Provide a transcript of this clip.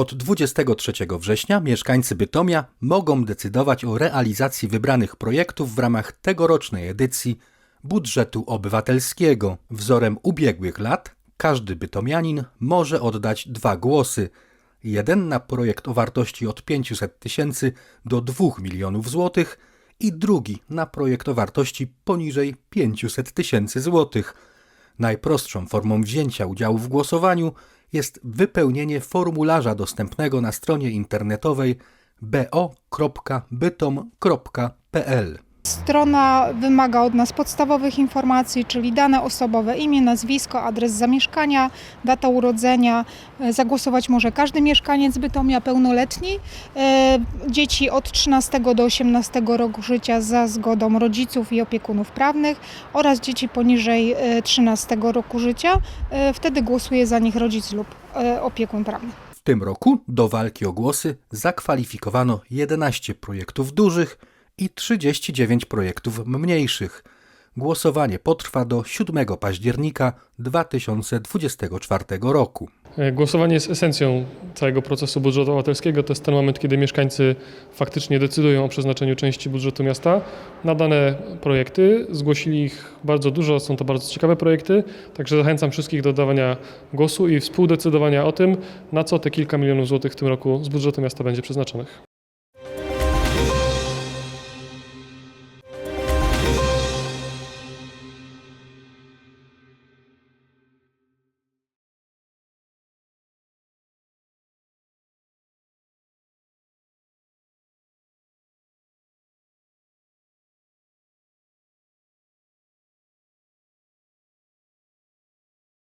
Od 23 września mieszkańcy Bytomia mogą decydować o realizacji wybranych projektów w ramach tegorocznej edycji budżetu obywatelskiego. Wzorem ubiegłych lat każdy bytomianin może oddać dwa głosy. Jeden na projekt o wartości od 500 tysięcy do 2 milionów złotych i drugi na projekt o wartości poniżej 500 tysięcy złotych. Najprostszą formą wzięcia udziału w głosowaniu jest wypełnienie formularza dostępnego na stronie internetowej bo.bytom.pl. Strona wymaga od nas podstawowych informacji, czyli dane osobowe, imię, nazwisko, adres zamieszkania, data urodzenia. E, Zagłosować może każdy mieszkaniec Bytomia pełnoletni. E, Dzieci od 13 do 18 roku życia za zgodą rodziców i opiekunów prawnych oraz dzieci poniżej e, 13 roku życia. E, Wtedy głosuje za nich rodzic lub e, opiekun prawny. W tym roku do walki o głosy zakwalifikowano 11 projektów dużych i 39 projektów mniejszych. Głosowanie potrwa do 7 października 2024 roku. E, Głosowanie jest esencją całego procesu budżetu obywatelskiego. To jest ten moment, kiedy mieszkańcy faktycznie decydują o przeznaczeniu części budżetu miasta na dane projekty. Zgłosili ich bardzo dużo, są to bardzo ciekawe projekty, także zachęcam wszystkich do dawania głosu i współdecydowania o tym, na co te kilka milionów złotych w tym roku z budżetu miasta będzie przeznaczonych.